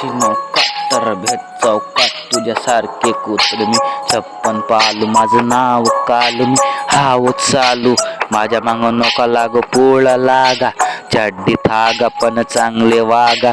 अशी नौकात तर भेट चौकात तुझ्यासारखे कुत्र मी. छप्पन पालू माझं नाव कालू मी. हाव चालू माझ्या मांग नौका लागो पोळ लागा. चड्डी थागा पण चांगले वागा.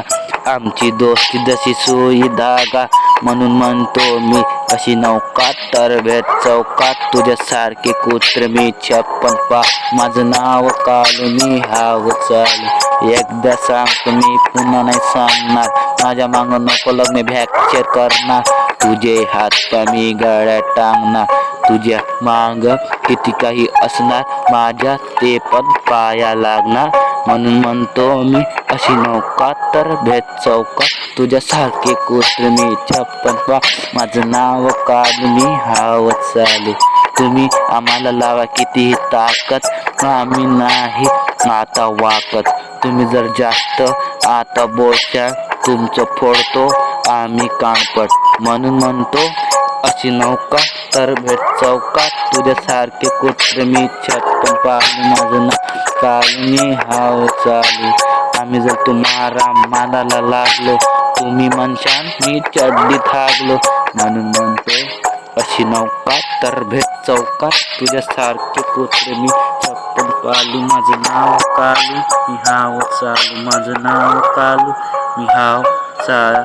आमची दोस्ती जशी सोयी धागा. म्हणून म्हणतो मी अशी नौका तर भेट चौकात तुझ्यासारखे कुत्र मी छप्पन पा. माझं नाव कालू मी हाव चालू. एकदा सांगतो मी पुन्हा नाही सांगणार. माझ्या माग नको लग्न भॅक्चर करणार. तुझे हात पाय मी गळ्यात टांगणार. तुझ्या मांग किती काही असणार माझ्या ते पण पाया लागणार. म्हणून म्हणतो मी अशी नौका तर भेट चौकात तुझ्यासारखे कुत्र मी छप्पन पा माझं नाव काढून मी हावत चाले. तुम्ही आम्हाला लावा कितीही ताकद. आम्ही नाही आता वाकत. तुम्ही जर जास्त आता बोलशा तुमचं फोडतो आम्ही कानपट. म्हणून म्हणतो अशी नौका तर भेट चौकात तुझ्यासारखे कुत्र मी छप्पन पाणी माझं ना काल मी हाव चालू. आम्ही जर तुम्हाला मानाला लागलो तुम्ही म्हणशान मी चड्डी थागलो. म्हणून म्हणतो अशी नौका तर भेट चौकात. तुझ्यासारखे कुत्रे मी छप्पन पालू माझं नाव कालू. मी हाव चालू माझं नाव कालू. मी हाव चाल